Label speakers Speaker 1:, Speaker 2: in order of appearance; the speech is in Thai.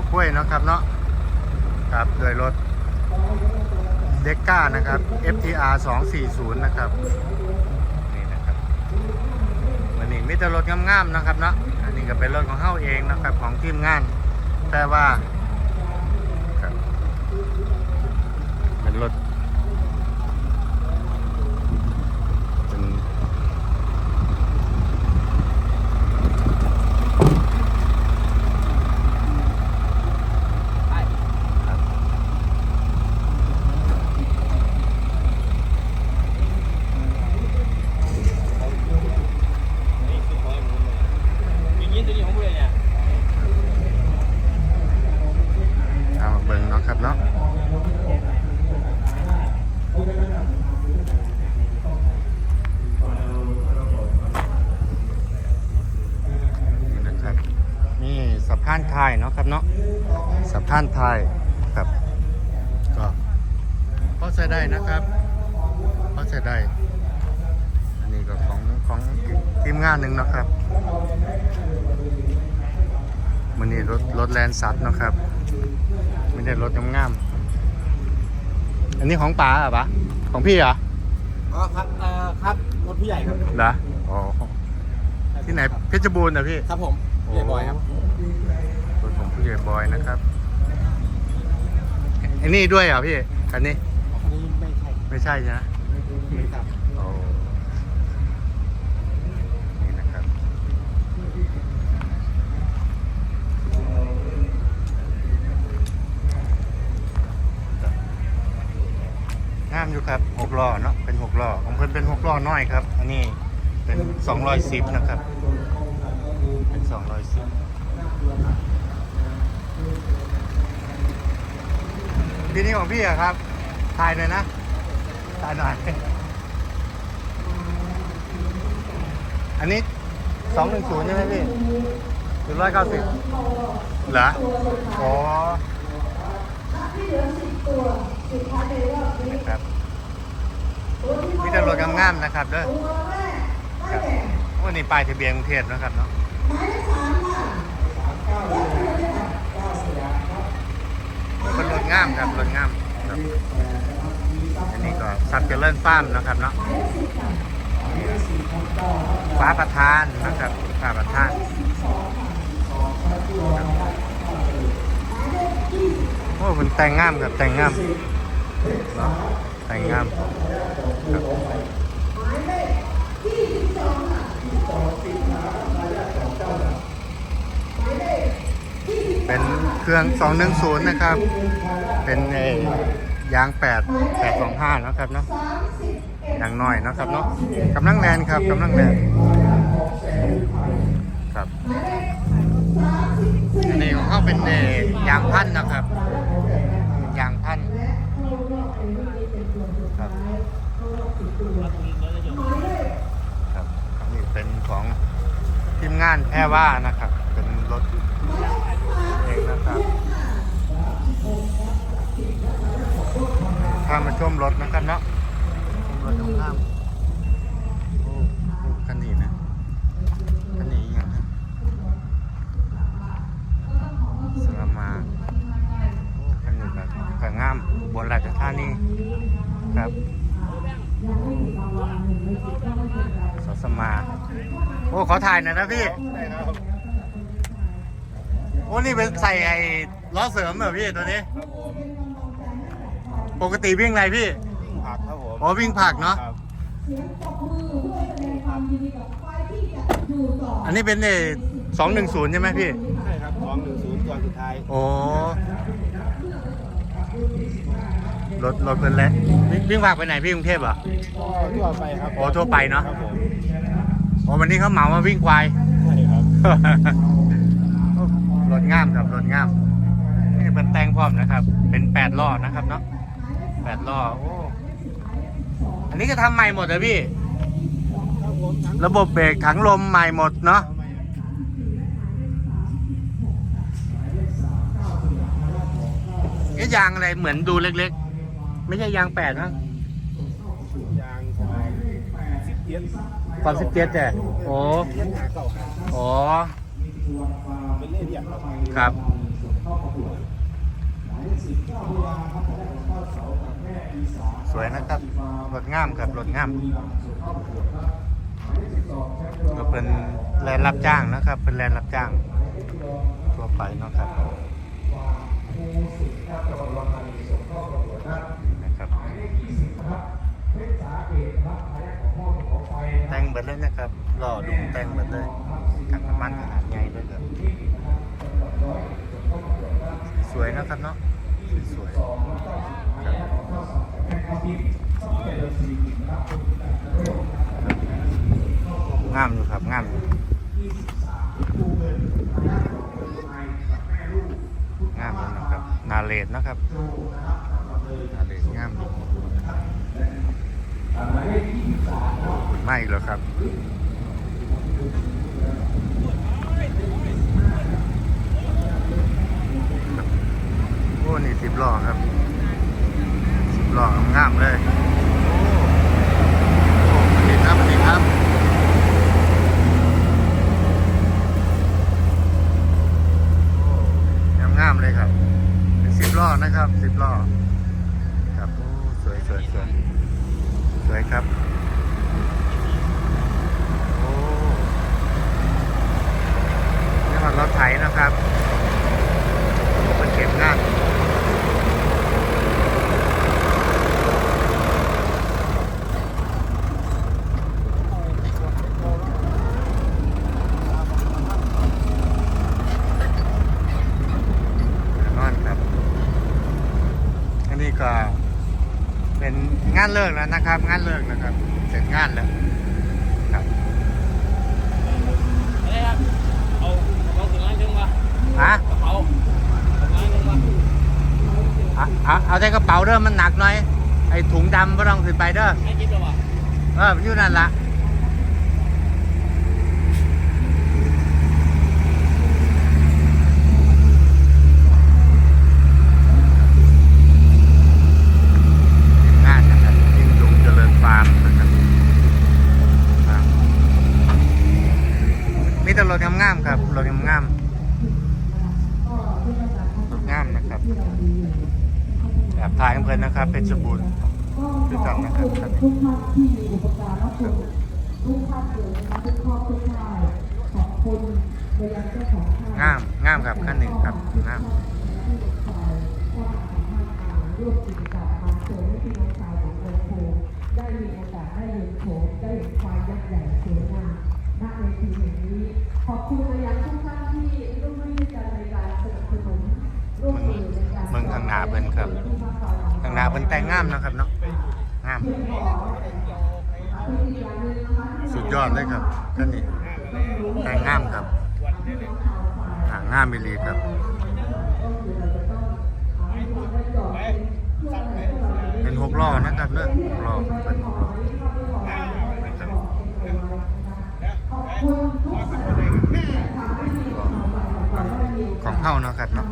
Speaker 1: อกล้วยนะครับเนาะครับโดยรถเด็ก้านะครับ FTR 240 นะครับ นี่นะครับวันนี้มีแต่รถงามๆนะครับเนาะอันนี้ก็เป็นรถของเฮาเองนะครับของทีมงาน แต่ว่าครับเป็นรถเป็น ครับ
Speaker 2: อย่างนี้ตัวนี้ของผู้ใดเนี่ย
Speaker 1: เอามาเบิ่งเนาะครับเนาะนี่นะครับนี่สะพานไทยเนาะครับเนาะสะพานไทยครับก็พอใช้ได้นะครับพอใช้ได้ อันนี้ก็ของของทีมงานหนึ่งเนาะครับมันนี่รถรถแลนซัดเนาะครับไม่ได้รถงามๆอันนี้ของป๋าเหรอปะของพี่เหรอ
Speaker 2: อ๋อครับเอ่อครับรถผู้ใหญ่ครับ
Speaker 1: เหรออ๋อที่ไหนเพชรบูรณ์เหรอพี่
Speaker 2: ครับผมผู้ใหญ่บอยครับ
Speaker 1: นะครับ อันนี้ด้วยเหรอพี่คันนี้
Speaker 2: อันนี้ไม่ใช่
Speaker 1: ไม่ใช่ใช่ไหม
Speaker 2: ไม่ครับ
Speaker 1: โอ้นี่นะครับ งามอยู่ครับหกล้อเนาะ เป็นหกล้อ ของเพิ่นเป็นหกล้อน้อยครับ อันนี้เป็นสองร้อยสิบนะครับ เป็นสองร้อยสิบ ทีนี้ของพี่อะครับ ถ่ายหน่อยนะ ถ่ายหน่อย อันนี้สองหนึ่งศูนย์ใช่ไหมพี่หรือร้อยเก้าสิบเหรออ๋อนะครับมีแต่รถงามๆนะครับเด้อครับวันนี้ป้ายทะเบียนกรุงเทพนะครับเนาะ เป็นรถงามครับรถงามครับอันนี้ก็ซับเจริญฟาร์มนะครับเนาะฟ้าประธานนะครับฟ้าประธานโอ้มันแต่งงามครับแต่งงามแต่งงามเป็น เครื่อง 210 นะครับ เป็นเอ่อยาง 8 825นะครับเนาะอย่างน้อยนะครับเนาะกำลังแลนครับกำลังแลนครับอันนี้ของเขาเป็นเอยางพันนะครับยางพันครับครับนนี้เป็นของทีมงานแพรว่านะครับ เป็นรถ ข้ามมาชมรถนะครับเนาะรถตรงข้ามโอ้โอ้คันนี้นะคันนี้อย่างนะสลามาโอ้คันนี้แบบกงามบนราชธานีครับสสมา โอ้ขอถ่ายหน่อยนะพี่โอ้นี่เป็นใส่ไอ้ล้อเสริมเหรอพี่ตัวนี้ ปกติวิ่งอะไรพี่
Speaker 2: ผักครับผม
Speaker 1: อ๋อวิ่งผักเนาะ
Speaker 2: ครับ
Speaker 1: อันนี้เป็นเอสองหนึ่งศูนย์ใช่ไหมพี่
Speaker 2: ใช่ครับสองหนึ่งศูนย์ตัวสุดท้าย
Speaker 1: โอ้รถรถเป็นแล้ววิ่งวิ่งฝากไปไหนพี่กรุงเทพเหรอ
Speaker 2: ก็ทั่วไปครับ
Speaker 1: โอ้ทั่วไปเนอะ
Speaker 2: ครับผม
Speaker 1: โอ้วันนี้เขาเหมามาวิ่งควาย
Speaker 2: ใช่ครับ
Speaker 1: รถงามครับรถงามนี่เป็นแต่งพร้อมนะครับ เป็นแปดล้อนะครับเนาะ แปดล้อโอ้อันนี้ก็ทำใหม่หมดเลยพี่
Speaker 2: ครับผมทั้ง
Speaker 1: ระบบเบรกถังลมใหม่หมดเนาะ
Speaker 2: ทำไม
Speaker 1: เอ๊ะยางอะไรเหมือนดูเล็กๆ ไม่ใช่ยางแปดนะ
Speaker 2: ยางของสิบเอ็ด
Speaker 1: กรอบสิบเจ็ดแต่โอ้
Speaker 2: เลี้ยงหาเก่าหา
Speaker 1: โอ้
Speaker 2: เป็นเล่เดียบครับ
Speaker 1: ครับ สวยนะครับรถงามครับรถงามก็เป็นแลนรับจ้างนะครับ เป็นแลนรับจ้างทั่วไปเนาะครับนะครับแต่งเบิดเลยนะครับรอลุงแต่งเบิดเลยถังน้ำมันขนาดใหญ่ด้วยครับสวยนะครับเนาะสวย งามอยู่ครับงามอยู่งามนะครับ นาเลดนะครับ นาเลดงามไม่อีกแล้วครับโอ้นี่สิบล้อครับ สิบล้องามเลยโอ้โอ้สวัสดีครับสวัสดีครับโอ้งามๆเลยครับ เป็นสิบล้อนะครับสิบล้อครับโอ้สวยสวยสวยสวยครับ โอ้นี่มันรถไถนะครับเป็นเก็บงาน นอนครับ อันนี้ก็เป็น งานเลิกแล้วนะครับ งานเลิกนะครับ เสร็จงานแล้วครับ
Speaker 3: อะไรครับเอาเอาถึงร้านหนึงวะ
Speaker 1: ฮะ
Speaker 3: เอาถึงร้านหนึงวะ
Speaker 1: เอาเอาเอาแต่กระเป๋าเด้อมันหนักหน่อยไอ้ถุงดำไม่ต้องสิไปเด้อ
Speaker 3: ให้กินแล้ววะ
Speaker 1: เออมันอยู่นั่นละงานนะครับยิ่งยงเจริญฟาร์มนะครับครับมีแต่รถงามๆครับรถงามๆรถงามนะครับ แอบถ่ายกันเพลินนะครับเป็นชรบูรณ์ด้วยกันนะครับ
Speaker 4: ทุกท่านที่มีอุปการะคุณทุกท่านเลยนะคะทุกครอบทุกท่ายขอบคุณไปยังเจ้าของท่า
Speaker 1: งามงามครับขั้นหนึ่งครับงาม
Speaker 4: ทุกชายก็สามารถอ่าร่วมกิจกรรมมาโชว์ให้พี่น้องชาวของโรงโพได้มีโอกาสได้เห็นโฉมได้เห็นควายยักษ์ใหญ่สวยงามณเวทีแห่งนี้ ขอบคุณไปยังทุกท่านที่ร่วมด้วยกันในการสนับสนุน มมือในการ
Speaker 1: เมืองทางหนาเพิ่นครับทางหนาเพิ่นแต่งงามนะครับเนาะงาม สุดยอดเลยครับท่านนี้แต่งงามครับหางามมิลีครับเป็นหกล้อนะครับเนอะหกล้อเป็นหกล้อบของเข้านะครับเนาะ